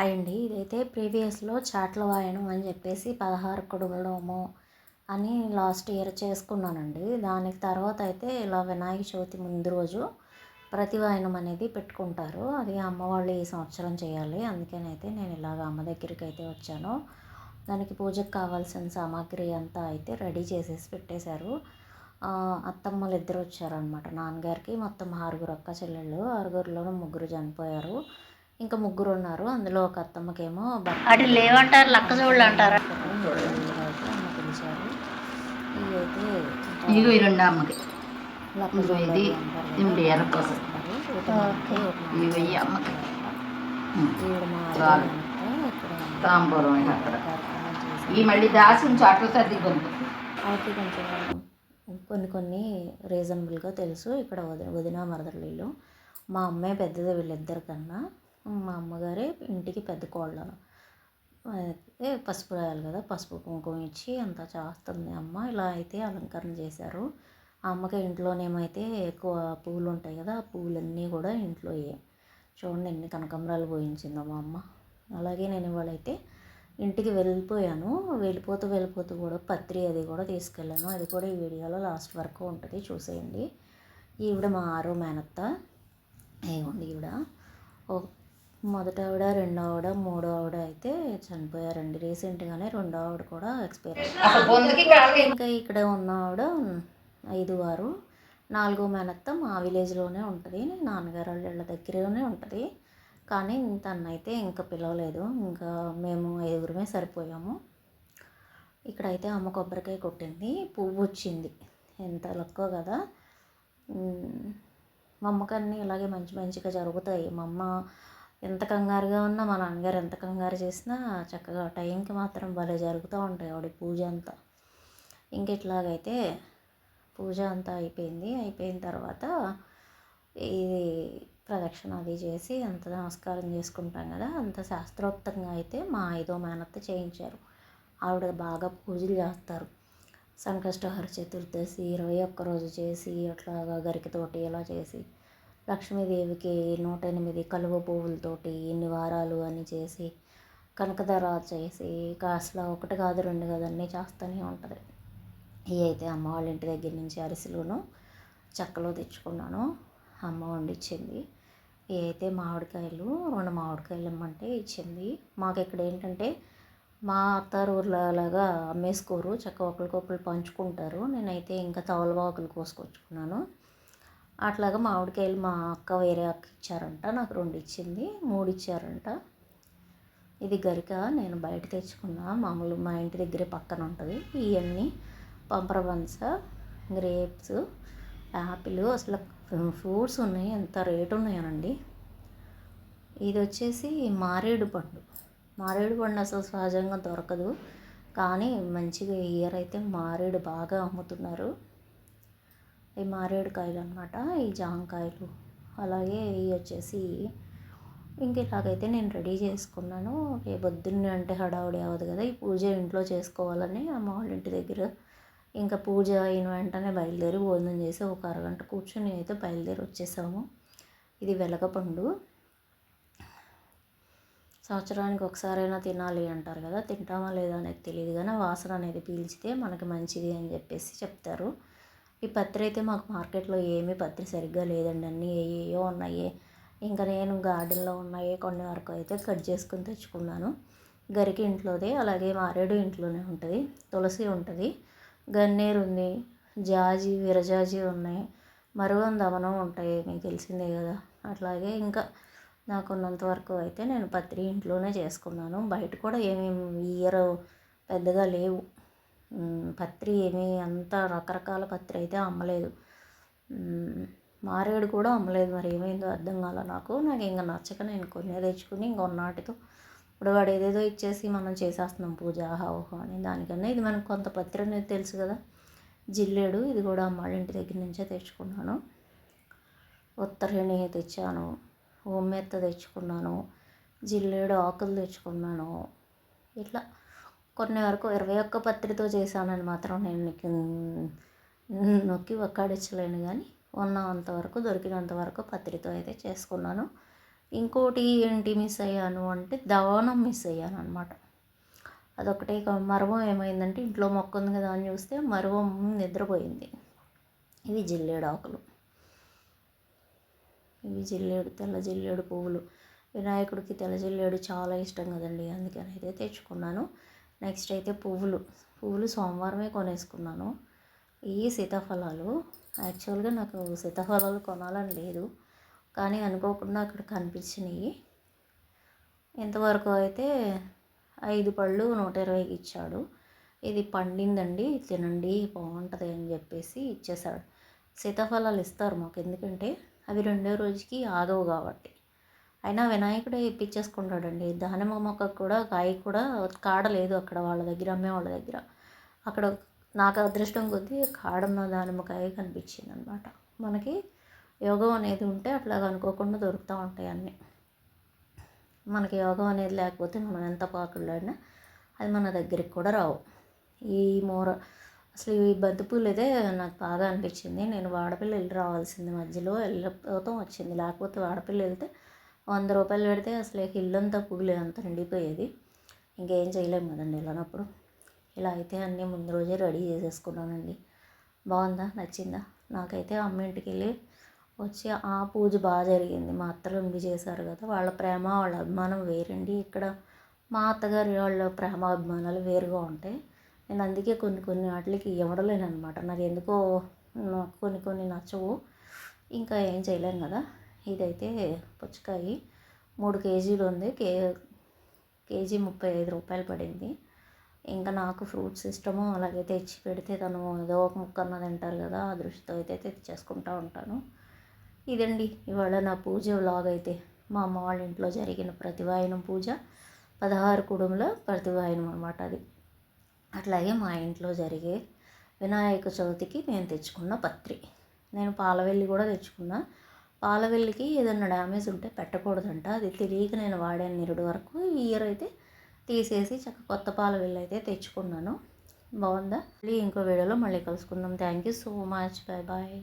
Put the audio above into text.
Hi అండి ఇదైతే ప్రీవియస్లో చాట్ల వాయనం అని చెప్పేసి పదహారు కుడుములోము అని లాస్ట్ ఇయర్ చేసుకున్నానండి. దానికి తర్వాత అయితే ఇలా వినాయక చవితి ముందు రోజు ప్రతి వాయనం అనేది పెట్టుకుంటారు. అది అమ్మవాళ్ళు ఈ సంవత్సరం చేయాలి. అందుకనైతే నేను ఇలాగ అమ్మ దగ్గరికి అయితే వచ్చాను. దానికి పూజకు కావాల్సిన సామాగ్రి అంతా అయితే రెడీ చేసేసి పెట్టేశారు. అత్తమ్మలు ఇద్దరు వచ్చారనమాట నాన్నగారికి మొత్తం ఆరుగురు అక్క చెల్లెళ్ళు. ఆరుగురిలోనూ ముగ్గురు చనిపోయారు. ఇంకా ముగ్గురు ఉన్నారు అందులో ఒక అత్తమ్మకేమో అటు లేవంటారు లక్క చూడలు అంటారా? పిలిచారు ఇవి అయితే ఇదిగో ఈ రెండు అమ్మకి. లక్క ఇదిగో ఇది ఇండి ఎర్రకోసం ఇవి వెయ్యి అమ్మకి. ఈవిడ మా చాలు. అత్తమ్మ ఇక్కడ తాంబూలం ఇక అక్కడ. కార్యక్రమం చేసి ఈ మళ్ళీ దాసి ఉంచి అట్ల సర్ది గొంతు వాళ్ళకి కొంచెం కొన్ని కొన్ని రీజనబుల్గా తెలుసు. ఇక్కడ వదిన వదిన మరదలు వీళ్ళు మా అమ్మాయి పెద్దది వీళ్ళిద్దరి కన్నా. మా అమ్మగారే ఇంటికి పెద్ద కోళ్ళ అయితే పసుపు రాయాలి కదా పసుపు కుంకుమ ఇచ్చి అంతా చేస్తుంది అమ్మ. ఇలా అయితే అలంకరణ చేశారు. ఆ అమ్మకి ఇంట్లోనేమైతే ఎక్కువ పువ్వులు ఉంటాయి కదా ఆ పువ్వులన్నీ కూడా ఇంట్లో చూడండి ఎన్ని కనకాంబరాలు పోయించిందో మా అమ్మ. అలాగే నేను ఇవాళైతే ఇంటికి వెళ్ళిపోయాను. వెళ్ళిపోతూ వెళ్ళిపోతూ కూడా పత్రి అది కూడా తీసుకెళ్ళాను. అది కూడా ఈ వీడియోలో లాస్ట్ వరకు ఉంటుంది చూసేయండి. ఈవిడ మా ఆరో మేనత్త. ఏముంది ఈవిడ. ఓ మొదట ఆవిడ రెండో ఆవిడ మూడో ఆవిడ అయితే చనిపోయారండి. రీసెంట్గానే రెండో ఆవిడ కూడా ఎక్స్పైర్ ఇంకా ఇక్కడ ఉన్న ఆవిడ ఐదు వారు నాలుగో మేనత్త మా విలేజ్లోనే ఉంటుంది. నాన్నగారు వాళ్ళ ఇళ్ళ దగ్గరనే ఉంటుంది. కానీ తనైతే ఇంకా పిలవలేదు. ఇంకా మేము ఐదుగురమే సరిపోయాము. ఇక్కడైతే అమ్మ కొబ్బరికాయ కొట్టింది. పువ్వు వచ్చింది. ఎంత లక్కో కదా. మా అమ్మకన్నీ ఇలాగే మంచి మంచిగా జరుగుతాయి. మా అమ్మ ఎంత కంగారుగా ఉన్నా మా నాన్నగారు ఎంత కంగారు చేసినా చక్కగా టైంకి మాత్రం భలే జరుగుతూ ఉంటాయి ఆవిడ పూజ అంతా. ఇంక ఇట్లాగైతే పూజ అంతా అయిపోయింది. అయిపోయిన తర్వాత ఇది ప్రదక్షిణ అది చేసి అంత నమస్కారం చేసుకుంటాం కదా అంత శాస్త్రోక్తంగా అయితే మా ఐదో మేనత్త చేయించారు. ఆవిడ బాగా పూజలు చేస్తారు. సంకష్టహర చతుర్దశి ఇరవై ఒక్క రోజు చేసి అట్లాగా గరికతోటి ఇలా చేసి లక్ష్మీదేవికి నూట ఎనిమిది కలువ పువ్వులతోటి ఇన్ని వారాలు అని చేసి కనకధర చేసి కాస్త ఒకటి కాదు రెండు కాదు అన్నీ చేస్తూనే ఉంటుంది. ఇవి అయితే అమ్మ వాళ్ళ ఇంటి దగ్గర నుంచి అరిసెలును చెక్కలో తెచ్చుకున్నాను. అమ్మ వండిచ్చింది. ఇవి అయితే మామిడికాయలు రెండు మామిడికాయలు ఇమ్మంటే ఇచ్చింది. మాకు ఇక్కడ ఏంటంటే మా అత్తారు ఊర్లలాగా అమ్మేసుకోరు చక్క ఒకరికొకరు పంచుకుంటారు. నేనైతే ఇంకా తవలబాకులు కోసుకొచ్చుకున్నాను. అట్లాగా మామిడికాయలు మా అక్క వేరే అక్క ఇచ్చారంట నాకు రెండు ఇచ్చింది మూడు ఇచ్చారంట. ఇది గరిక నేను బయట తెచ్చుకున్నా మామూలు మా ఇంటి దగ్గరే పక్కన ఉంటుంది. ఇవన్నీ పంపరబంస గ్రేప్స్ యాపిల్ అసలు ఫ్రూట్స్ ఉన్నాయి ఎంత రేటు ఉన్నాయనండి. ఇది వచ్చేసి మారేడు పండు. మారేడు పండు అసలు సహజంగా దొరకదు కానీ మంచిగా ఇయర్ అయితే మారేడు బాగా అమ్ముతున్నారు. ఈ మారేడు కాయలు అనమాట ఈ జాంకాయలు. అలాగే ఇవి వచ్చేసి ఇంక ఇలాగైతే నేను రెడీ చేసుకున్నాను. పొద్దున్నే అంటే హడావుడి అవ్వదు కదా ఈ పూజ ఇంట్లో చేసుకోవాలని అమ్మ వాళ్ళ ఇంటి దగ్గర ఇంకా పూజ అయిన వెంటనే బయలుదేరి భోజనం చేసి ఒక అరగంట కూర్చొని అయితే బయలుదేరి వచ్చేసాము. ఇది వెలగపండు. సంవత్సరానికి ఒకసారైనా తినాలి అంటారు కదా తింటామా లేదా అనేది తెలియదు కానీ వాసన అనేది పీల్చితే మనకి మంచిది అని చెప్పేసి చెప్తారు. ఈ పత్రి అయితే మాకు మార్కెట్లో ఏమీ పత్రి సరిగ్గా లేదండి. అన్నీ ఏయో ఉన్నాయి. ఇంకా నేను గార్డెన్లో ఉన్నాయి కొన్ని వరకు అయితే కట్ చేసుకుని తెచ్చుకున్నాను. గరికి ఇంట్లోదే అలాగే మారేడు ఇంట్లోనే ఉంటుంది. తులసి ఉంటుంది. గన్నేరు ఉంది. జాజి విరజాజి ఉన్నాయి. మరుగం దమనం ఉంటాయి మీకు తెలిసిందే కదా. అట్లాగే ఇంకా నాకున్నంత వరకు అయితే నేను పత్రి ఇంట్లోనే చేసుకున్నాను. బయట కూడా ఏమేమి ఇయర్ పెద్దగా లేవు. పత్రి ఏమీ అంత రకరకాల పత్రి అయితే అమ్మలేదు. మారేడు కూడా అమ్మలేదు మరి ఏమైందో అర్థం కాల నాకు. నాకు ఇంకా నచ్చక నేను కొన్ని తెచ్చుకుని ఇంకొన్నాటితో ఇప్పుడు వాడు ఏదేదో ఇచ్చేసి మనం చేసేస్తున్నాం పూజ ఆహా ఓహో అని దానికన్నా. ఇది మనకు కొంత పత్రి అనేది తెలుసు కదా జిల్లేడు ఇది కూడా అమ్మాళ్ళ ఇంటి దగ్గర నుంచే తెచ్చుకున్నాను. ఉత్తరేణి తెచ్చాను ఉమ్మెత్త తెచ్చుకున్నాను జిల్లేడు ఆకులు తెచ్చుకున్నాను ఇట్లా కొన్ని వరకు ఇరవై ఒక్క పత్రితో చేశానని మాత్రం నేను నొక్కి ఒక్కడించలేను కానీ ఉన్నంత వరకు దొరికినంత వరకు పత్రితో అయితే చేసుకున్నాను. ఇంకోటి ఏంటి మిస్ అయ్యాను అంటే దవనం మిస్ అయ్యాను అనమాట అదొకటే కా- మరవం ఏమైందంటే ఇంట్లో మొక్క ఉంది కదా అని చూస్తే మరవం నిద్రపోయింది. ఇవి జిల్లేడు ఆకులు. ఇవి జిల్లేడు తెల్ల జిల్లేడు పువ్వులు. వినాయకుడికి తెల్ల జిల్లేడు చాలా ఇష్టం కదండి అందుకని అయితే తెచ్చుకున్నాను. నెక్స్ట్ అయితే పువ్వులు. పువ్వులు సోమవారమే కొనేసుకున్నాను. ఈ సీతాఫలాలు. యాక్చువల్గా నాకు సీతాఫలాలు కొనాలని లేదు. కానీ అనుకోకుండా అక్కడ కనిపించినాయి. ఇంతవరకు అయితే ఐదు పళ్ళు నూట ఇరవైకి ఇచ్చాడు. ఇది పండిందండి. తినండి బాగుంటుంది అని చెప్పేసి ఇచ్చేసాడు సీతాఫలాలు ఇస్తారు మాకు. ఎందుకంటే అవి రెండో రోజుకి ఆగవు కాబట్టి. అయినా వినాయకుడే ఇప్పించేసుకుంటాడండి. దానిమ్మ మొక్క కూడా కాయ కూడా కాడలేదు అక్కడ వాళ్ళ దగ్గర అమ్మే వాళ్ళ దగ్గర. అక్కడ నాకు అదృష్టం కొద్దీ కాడన్న దానిమ్మకాయ కనిపించింది అనమాట మనకి యోగం అనేది ఉంటే అట్లా అనుకోకుండా దొరుకుతూ ఉంటాయి అన్నీ. మనకి యోగం అనేది లేకపోతే మనం ఎంత పాకులాడినా అది మన దగ్గరికి కూడా రావు. ఈ మూర అసలు ఈ బంతిపూలు అయితే నాకు బాగా అనిపించింది. నేను వాడపల్లి వెళ్ళి రావాల్సింది మధ్యలో వెళ్ళిపోతాం వచ్చింది. లేకపోతే వాడపల్లి వెళ్తే వంద రూపాయలు పెడితే అసలు ఇల్లంతా పూలే అంత నిండిపోయేది ఇంకేం చేయలేము కదండి వెళ్ళినప్పుడు ఇలా అయితే అన్నీ ముందు రోజే రెడీ చేసేసుకున్నానండి. బాగుందా? నచ్చిందా? నాకైతే అమ్మ ఇంటికి వెళ్ళి వచ్చి ఆ పూజ బాగా జరిగింది. మా అత్తలు ఉండి చేశారు కదా వాళ్ళ ప్రేమ వాళ్ళ అభిమానం వేరండి. ఇక్కడ మా అత్తగారి వాళ్ళ ప్రేమ అభిమానాలు వేరుగా ఉంటాయి. నేను అందుకే కొన్ని కొన్ని వాటికి ఇవ్వడలేను అనమాట నాకు ఎందుకో కొన్ని కొన్ని నచ్చవు. ఇంకా ఏం చేయలేను కదా. ఇదైతే పుచ్చకాయ. మూడు కేజీలు ఉంది. కే కేజీ ముప్పై ఐదు రూపాయలు పడింది. ఇంకా నాకు ఫ్రూట్స్ ఇష్టము. అలాగే తెచ్చి పెడితే తను ఏదో ఒక ముక్క అన్న తింటారు కదా ఆ దృష్టితో అయితే తెచ్చేసుకుంటూ ఉంటాను. ఇదండి ఇవాళ నా పూజ వ్లాగ్ అయితే. మా అమ్మ వాళ్ళ ఇంట్లో జరిగిన ప్రతివాయనం పూజ. పదహారు కుడుముల ప్రతివాయనం అనమాట అది. అట్లాగే మా ఇంట్లో జరిగే వినాయక చవితికి నేను తెచ్చుకున్న పత్రి. నేను పాలవెల్లి కూడా తెచ్చుకున్నా. పాలవెల్లికి ఏదైనా డ్యామేజ్ ఉంటే పెట్టకూడదంట. అది తెలియక నేను వాడాను నిరుడు వరకు. ఈ ఇయర్ అయితే తీసేసి చక్క కొత్త పాలవెల్లి అయితే తెచ్చుకున్నాను. బాగుందా? మళ్ళీ ఇంకో వీడియోలో మళ్ళీ కలుసుకుందాం. Thank you so much bye bye